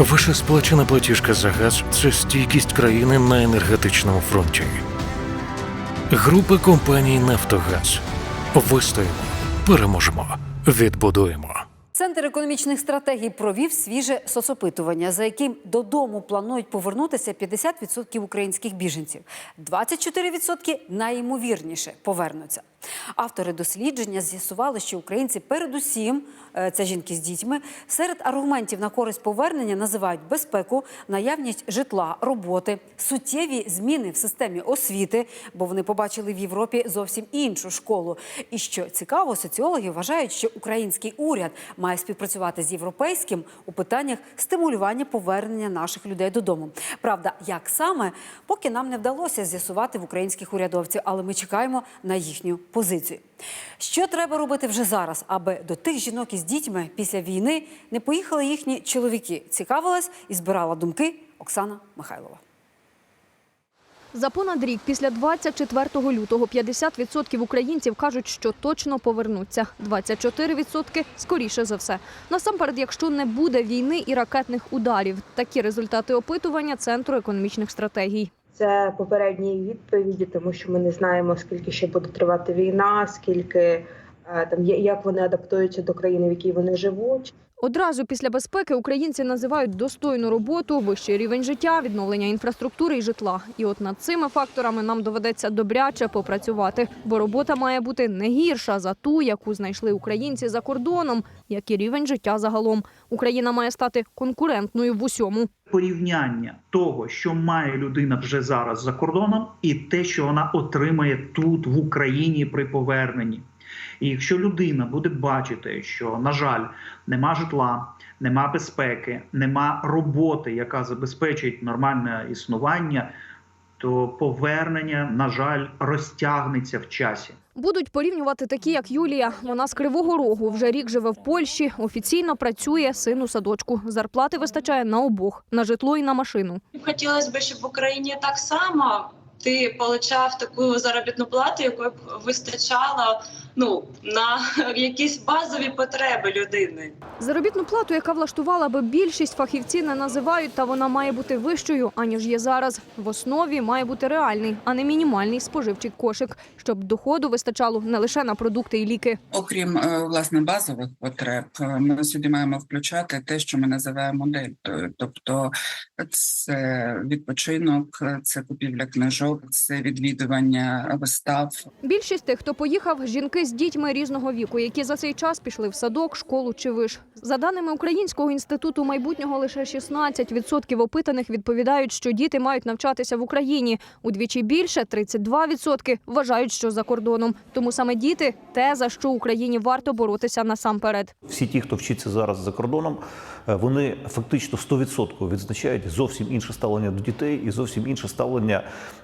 Ваша сплачена платіжка за газ це стійкість країни на енергетичному фронті. Група компаній Нафтогаз. Вистоїмо, переможемо, відбудуємо. Центр економічних стратегій провів свіже соцопитування, за яким додому планують повернутися 50% українських біженців. 24% найімовірніше повернуться. Автори дослідження з'ясували, що українці передусім, е, це жінки з дітьми, серед аргументів на користь повернення називають безпеку, наявність житла, роботи, суттєві зміни в системі освіти, бо вони побачили в Європі зовсім іншу школу. І що цікаво, соціологи вважають, що український уряд має співпрацювати з європейським у питаннях стимулювання повернення наших людей додому. Правда, як саме, поки нам не вдалося з'ясувати в українських урядовців, але ми чекаємо на їхню позицію. Що треба робити вже зараз, аби до тих жінок із дітьми після війни не поїхали їхні чоловіки? Цікавилась і збирала думки Оксана Михайлова. За понад рік після 24 лютого 50% українців кажуть, що точно повернуться. 24% – скоріше за все. Насамперед, якщо не буде війни і ракетних ударів. Такі результати опитування Центру економічних стратегій. Це попередні відповіді, тому що ми не знаємо, скільки ще буде тривати війна, скільки е, там як вони адаптуються до країни, в якій вони живуть. Одразу після безпеки українці називають достойну роботу, вищий рівень життя, відновлення інфраструктури і житла. І от над цими факторами нам доведеться добряче попрацювати, бо робота має бути не гірша за ту, яку знайшли українці за кордоном, як і рівень життя загалом. Україна має стати конкурентною в усьому. порівняння того, що має людина вже зараз за кордоном, і те, що вона отримає тут в Україні при поверненні. І якщо людина буде бачити, що на жаль нема житла, нема безпеки, нема роботи, яка забезпечить нормальне існування, то повернення, на жаль, розтягнеться в часі. Будуть порівнювати такі, як Юлія. Вона з Кривого Рогу вже рік живе в Польщі. Офіційно працює син у садочку. Зарплати вистачає на обох на житло і на машину. Хотілося б, щоб в Україні так само ти отримав таку заробітну плату, якої б вистачало ну на якісь базові потреби людини. Заробітну плату, яка влаштувала би більшість фахівці не називають, та вона має бути вищою, аніж є зараз. В основі має бути реальний, а не мінімальний споживчий кошик, щоб доходу вистачало не лише на продукти і ліки. Окрім е, власне базових потреб, е, ми сюди маємо включати те, що ми називаємо дельтою. Тобто це відпочинок, е, це купівля книжок, це відвідування вистав. Більшість тих, хто поїхав, жінки з дітьми різного віку, які за цей час пішли в садок, школу чи виш. За даними Українського інституту майбутнього, лише 16% опитаних відповідають, що діти мають навчатися в Україні. Удвічі більше 32% вважають, що за кордоном. Тому саме діти те, за що Україні варто боротися насамперед. Всі ті, хто вчиться зараз за кордоном, вони фактично 100% відзначають зовсім інше ставлення до дітей і зовсім інше ставлення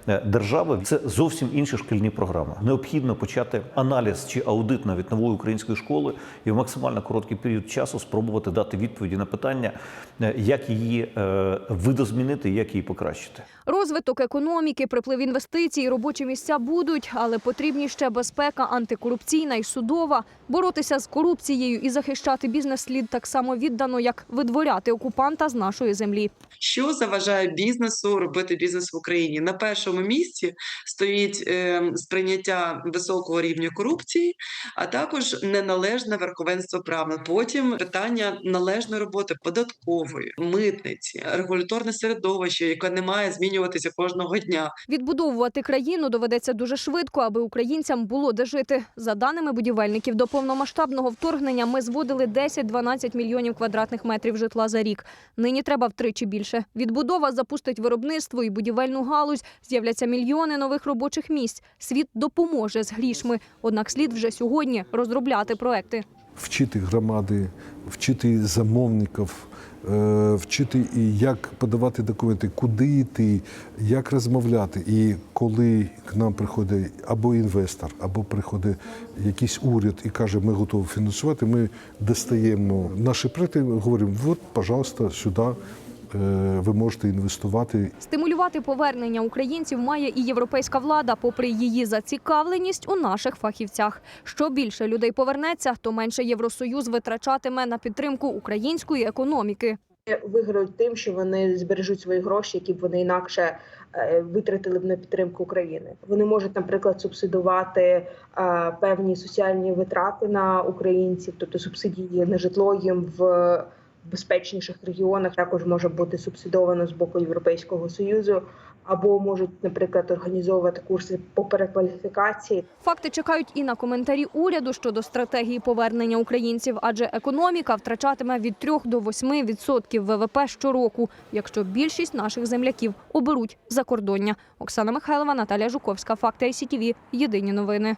е, держави. Це зовсім інші шкільні програми. Необхідно почати аналіз чи аудит навіть нової української школи і в максимально короткий період часу спробувати дати відповіді на питання, е, як її е, видозмінити, як її покращити. Розвиток економіки, приплив інвестицій, робочі місця будуть, але потрібні ще безпека, антикорупційна і судова. Боротися з корупцією і захищати бізнес слід так само віддано, як видворяти окупанта з нашої землі. Що заважає бізнесу робити бізнес в Україні? На першому місці стоїть е, сприйняття високого рівня корупції, а також неналежне верховенство права. Потім питання належної роботи податкової, митниці, регуляторне середовище, яке не має змінюватися кожного дня. Відбудовувати країну доведеться дуже швидко, аби українцям було де жити. За даними будівельників, до повномасштабного вторгнення ми зводили 10-12 мільйонів квадратних метрів житла за рік. Нині треба втричі більше. Відбудова запустить виробництво і будівельну галузь. З'являться мільйони нових робочих місць. Світ допоможе з грішми. Однак слід вже сьогодні розробляти проекти. Вчити громади, вчити замовників, е, вчити, і як подавати документи, куди йти, як розмовляти. І коли к нам приходить або інвестор, або приходить якийсь уряд і каже, ми готові фінансувати, ми достаємо наші проекти, говоримо, от, пожалуйста, сюди ви можете інвестувати. Стимулювати повернення українців має і європейська влада, попри її зацікавленість у наших фахівцях. Що більше людей повернеться, то менше Євросоюз витрачатиме на підтримку української економіки. виграють тим, що вони збережуть свої гроші, які б вони інакше е, витратили б на підтримку України. Вони можуть, наприклад, субсидувати е, певні соціальні витрати на українців, тобто субсидії на житло їм в безпечніших регіонах також може бути субсидовано з боку Європейського союзу, або можуть, наприклад, організовувати курси по перекваліфікації. Факти чекають і на коментарі уряду щодо стратегії повернення українців, адже економіка втрачатиме від 3 до 8 відсотків ВВП щороку, якщо більшість наших земляків оберуть закордоння. Оксана Михайлова, Наталія Жуковська, Факти ICTV. Єдині новини.